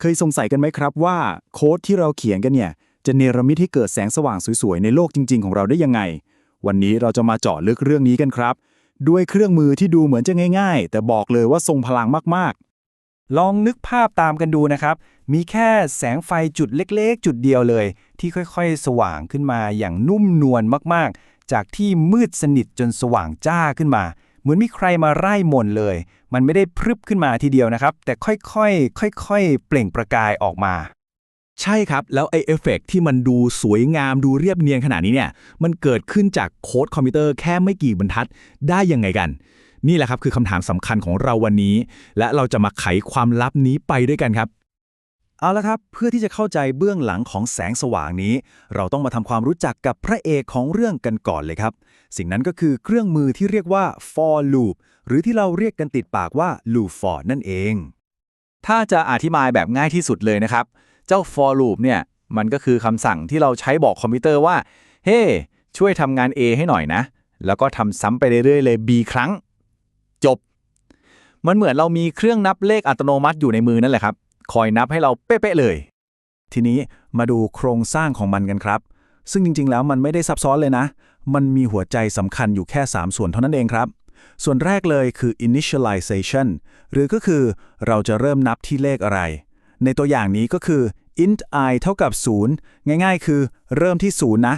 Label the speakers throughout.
Speaker 1: เคยสงสัยกันไหมครับว่าโค้ดที่เราเขียนกันเนี่ย จะเนรมิตให้เกิดแสงสว่างสวยๆ ในโลกจริง ๆ ของเราได้ยังไง วันนี้เราจะมาเจาะลึกเรื่องนี้กันครับ ด้วยเครื่องมือที่ดูเหมือนจะง่าย ๆ แต่บอกเลยว่าทรงพลังมากๆ
Speaker 2: ลองนึกภาพตามกันดูนะครับ มีแค่แสงไฟจุดเล็กๆ จุดเดียวเลย ที่ค่อยๆ สว่างขึ้นมาอย่างนุ่มนวลมากๆ จากที่มืดสนิทจนสว่างจ้าขึ้นมา เหมือนมีใครมาไล่มนเลย มันไม่ได้พรึบขึ้นมาทีเดียวนะครับ แต่ค่อยๆ ค่อยๆ เปล่งประกายออกมา
Speaker 3: ใช่ครับ แล้วไอเอฟเฟกต์ที่มันดูสวยงามดูเรียบเนียนขนาดนี้เนี่ย มันเกิดขึ้นจากโค้ดคอมพิวเตอร์แค่ไม่กี่บรรทัดได้ยังไงกัน นี่แหละครับคือคำถามสำคัญของเราวันนี้ และเราจะมาไขความลับนี้ไปด้วยกันครับ
Speaker 1: เอาละครับ เพื่อที่จะเข้าใจเบื้องหลังของแสงสว่างนี้ เราต้องมาทำความรู้จักกับพระเอกของเรื่องกันก่อนเลยครับ สิ่งนั้นก็คือเครื่องมือที่เรียกว่า for loop หรือที่เราเรียกกันติดปากว่า loop for นั่นเอง
Speaker 4: ถ้าจะอธิบายแบบง่ายที่สุดเลยนะครับ เจ้า for loop เนี่ย มันก็คือคำสั่งที่เราใช้บอกคอมพิวเตอร์ว่า เฮ้ช่วยทำงาน A ให้หน่อยนะ แล้วก็ทำซ้ำไปเรื่อยๆเลย B ครั้ง จบ มันเหมือนเรามีเครื่องนับเลขอัตโนมัติอยู่ในมือนั่นแหละครับ คอยนับให้เราเป๊ะๆเลย
Speaker 1: ทีนี้มาดูโครงสร้างของมันกันครับ ซึ่งจริงๆ แล้วมันไม่ได้ซับซ้อนเลยนะ มันมีหัวใจสำคัญอยู่แค่ 3 ส่วนเท่านั้นเองครับ ส่วนแรกเลยคือ initialization หรือก็คือเราจะเริ่มนับที่เลขอะไร ในตัวอย่างนี้ก็คือ int i เท่ากับ 0 ง่ายๆ คือเริ่มที่ 0 นะ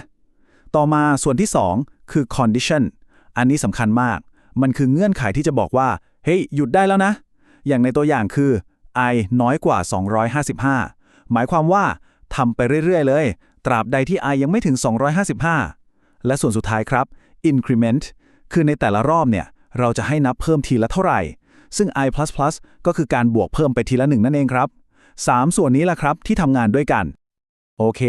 Speaker 1: ต่อมาส่วนที่ 2 คือ condition อันนี้สำคัญมาก มันคือเงื่อนไขที่จะบอกว่า เฮ้ยหยุดได้แล้วนะ อย่างในตัวอย่างคือ i น้อยกว่า 255 หมายความว่าทำไปเรื่อย ๆ เลย ตราบใดที่ i ยังไม่ถึง 255 และส่วนสุดท้ายครับ increment คือในแต่ละรอบเนี่ย เราจะให้นับเพิ่มทีละเท่าไหร่ ซึ่ง i++ ก็คือการบวกเพิ่มไปทีละหนึ่งนั่นเองครับ 3 ส่วนนี้แหละครับที่ทำงานด้วยกัน
Speaker 2: โอเค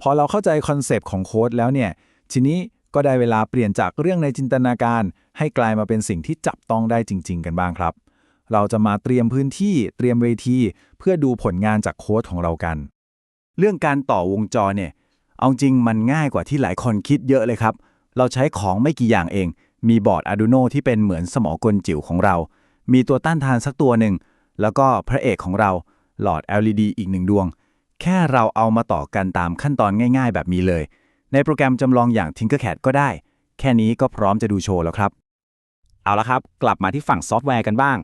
Speaker 2: พอเราเข้าใจคอนเซปต์ของโค้ดแล้วเนี่ย ทีนี้ก็ได้เวลาเปลี่ยนจากเรื่องในจินตนาการ ให้กลายมาเป็นสิ่งที่จับต้องได้จริง ๆ กันบ้างครับ เราจะมาเตรียมพื้นที่เตรียมเวที เพื่อดูผลงานจากโค้ดของเรากัน เรื่องการต่อวงจรเนี่ย เอาจริงมันง่ายกว่าที่หลายคนคิดเยอะเลยครับ เราใช้ของไม่กี่อย่างเอง มีบอร์ด Arduino ที่เป็นเหมือนสมอกลจิ๋วของเรา มีตัวต้านทานสักตัวหนึ่ง แล้วก็พระเอกของเรา หลอด LED อีกหนึ่งดวง แค่เราเอามาต่อกันตามขั้นตอนง่าย ๆ แบบนี้เลย ในโปรแกรมจำลองอย่าง Tinkercad ก็ได้ แค่นี้ก็พร้อมจะดูโชว์แล้วครับ
Speaker 4: เอาละครับ กลับมาที่ฝั่งซอฟต์แวร์กันบ้าง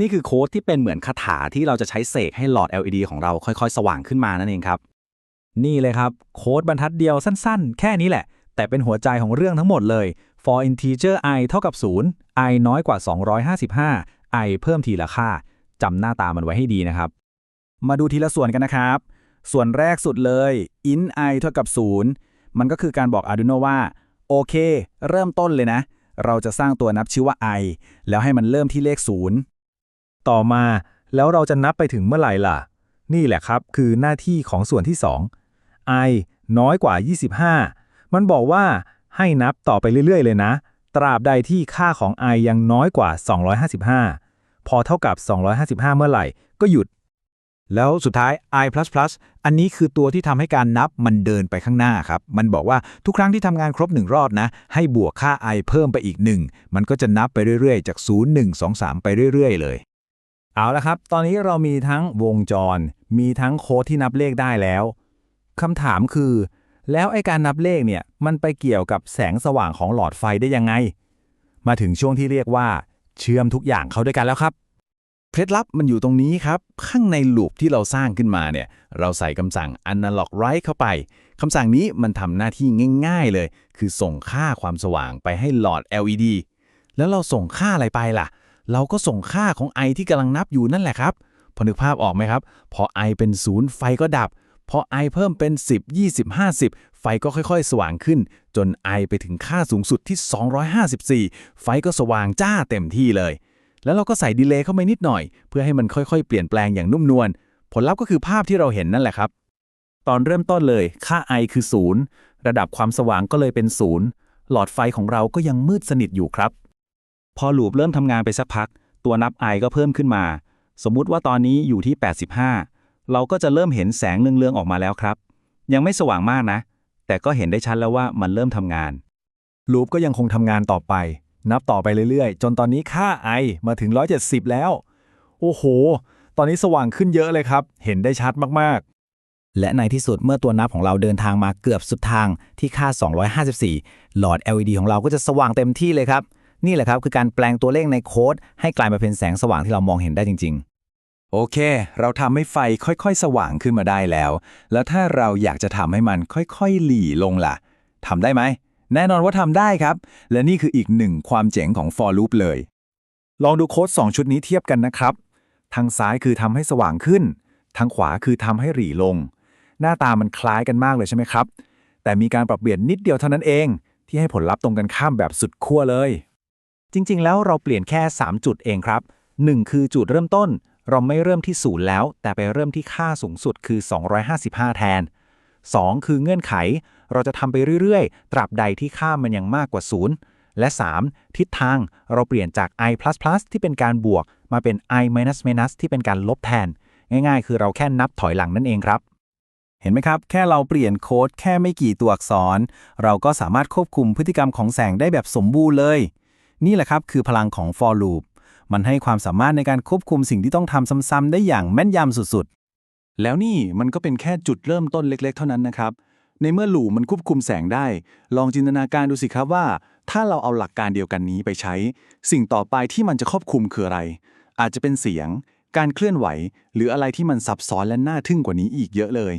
Speaker 4: นี่คือโค้ดที่เป็นเหมือนคาถาที่เราจะใช้เสกให้หลอด LED ของเราค่อยๆ สว่างขึ้นมานั่นเองครับ
Speaker 2: นี่เลยครับ โค้ดบรรทัดเดียวสั้นๆ แค่นี้แหละ แต่เป็นหัวใจของเรื่องทั้งหมดเลย for integer i เท่ากับ 0 i น้อยกว่า 255 i เพิ่มทีละค่าจำหน้าตามันไว้ให้ดีนะครับ มาดูทีละส่วนกันนะครับ ส่วนแรกสุดเลย int i เท่ากับ 0 มันก็คือการบอก Arduino ว่า โอเค เริ่มต้นเลยนะ เราจะสร้างตัวนับชื่อว่า i แล้วให้มันเริ่มที่เลข 0 ต่อมาแล้วเราจะนับไปถึงเมื่อไหร่ล่ะ นี่แหละครับคือหน้าที่ของส่วนที่ 2 i น้อยกว่า 25 มันบอกว่าให้นับต่อไปเรื่อย ๆ เลยนะ ตราบใดที่ค่าของ i ยังน้อยกว่า 255 พอเท่ากับ 255 เมื่อไหร่ ก็หยุด
Speaker 3: แล้วสุดท้าย i++ อันนี้คือตัวที่ทำให้การนับมันเดินไปข้างหน้าครับ มันบอกว่าทุกครั้งที่ทำงานครบหนึ่งรอบนะ ให้บวกค่า i เพิ่มไปอีก 1 มันก็จะนับไปเรื่อยๆ จาก 0 1 2 3 ไปเรื่อย ๆ เลย
Speaker 2: เอาละครับ ตอนนี้เรามีทั้งวงจร มีทั้งโค้ดที่นับเลขได้แล้วคำถามคือ แล้วไอการนับเลขเนี่ย มันไปเกี่ยวกับแสงสว่างของหลอดไฟได้ยังไง มาถึงช่วงที่เรียกว่า เชื่อมทุกอย่างเข้าด้วยกันแล้วครับ
Speaker 1: เคล็ดลับมันอยู่ตรงนี้ครับ ข้างในลูปที่เราสร้างขึ้นมาเนี่ย เราใส่คำสั่ง analog write เข้าไปคำสั่งนี้มันทำหน้าที่ง่ายๆเลย คือส่งค่าความสว่างไปให้หลอด LED แล้วเราส่งค่าอะไรไปล่ะ เราก็ส่งค่าของ i ที่กำลังนับอยู่นั่นแหละครับพอนึกภาพออกไหมครับ พอ i เป็น0ไฟก็ดับ พอ i เพิ่มเป็น 10 20 50 ไฟก็ค่อยๆ สว่างขึ้น จน i ไปถึงค่าสูงสุดที่ 254 ไฟก็สว่างจ้าเต็มที่เลย แล้วเราก็ใส่ดีเลย์เข้าไปนิดหน่อย เพื่อให้มันค่อยๆ เปลี่ยนแปลงอย่างนุ่มนวลผลลัพธ์ก็คือภาพที่เราเห็นนั่นแหละครับ ตอนเริ่มต้นเลย ค่า i คือ0ระดับความสว่างก็เลยเป็น0หลอดไฟของเราก็ยังมืดสนิทอยู่ครับ พอลูปเริ่มทำงานไปสักพัก ตัวนับ i ก็เพิ่มขึ้นมา สมมุติว่าตอนนี้อยู่ที่ 85 เราก็จะเริ่มเห็นแสงเรืองๆออกมาแล้วครับ ยังไม่สว่างมากนะ แต่ก็เห็นได้ชัดแล้วว่ามันเริ่มทำงานลูปก็ยังคงทำงานต่อไป นับต่อไปเรื่อยๆ จนตอนนี้ค่า i มาถึง 170 แล้ว โอ้โห
Speaker 2: ตอนนี้สว่างขึ้นเยอะเลยครับ เห็นได้ชัดมาก
Speaker 5: และในที่สุดเมื่อตัวนับของเราเดินทางมาเกือบสุดทางที่ค่า 254 หลอด LED ของเราก็จะสว่างเต็มที่เลยครับ นี่แหละครับคือการแปลงตัวเลขในโค้ด ให้กลายมาเป็นแสงสว่างที่เรามองเห็นได้จริง ๆ
Speaker 4: โอเค เราทำให้ไฟค่อยๆ สว่างขึ้นมาได้แล้ว แล้วถ้าเราอยากจะทำให้มันค่อยๆ หลีลงล่ะ ทำได้ไหม แน่นอนว่าทำได้ครับ และนี่คืออีกหนึ่งความเจ๋งของ for loop เลย
Speaker 2: ลองดูโค้ด 2 ชุดนี้เทียบกันนะครับ ทางซ้ายคือทำให้สว่างขึ้น ทางขวาคือทำให้หรี่ลง หน้าตามันคล้ายกันมากเลยใช่ไหมครับ แต่มีการปรับเปลี่ยนนิดเดียวเท่านั้นเอง ที่ให้ผลลัพธ์ตรงกันข้ามแบบสุดขั้วเลย จริง ๆ แล้วเราเปลี่ยนแค่ 3 จุดเองครับ 1 คือจุดเริ่มต้น เราไม่เริ่มที่ศูนย์แล้ว แต่ไปเริ่มที่ค่าสูงสุดคือ 255 แทน 2 คือเงื่อนไข เราจะทำไปเรื่อย ๆ ตราบใดที่ค่ามันยังมากกว่าศูนย์และ 3 ทิศทางเราเปลี่ยนจาก i++ ที่เป็นการบวก มาเป็น i-, ที่เป็นการลบแทน ง่าย ๆ คือเราแค่นับถอยหลังนั่นเองครับ
Speaker 1: เห็นไหมครับ แค่เราเปลี่ยนโค้ดแค่ไม่กี่ตัวอักษร เราก็สามารถควบคุมพฤติกรรมของแสงได้แบบสมบูรณ์เลย นี่แหละครับคือพลังของ for loop มันให้ความสามารถในการควบคุมสิ่งที่ต้องทำซ้ำๆได้อย่างแม่นยำสุดๆ
Speaker 4: แล้วนี่มันก็เป็นแค่จุดเริ่มต้นเล็ก ๆ เท่านั้นนะครับ ในเมื่อหลูมันควบคุมแสงได้ ลองจินตนาการดูสิครับว่า ถ้าเราเอาหลักการเดียวกันนี้ไปใช้ สิ่งต่อไปที่มันจะควบคุมคืออะไร อาจจะเป็นเสียง การเคลื่อนไหว หรืออะไรที่มันซับซ้อนและน่าทึ่งกว่านี้อีกเยอะเลย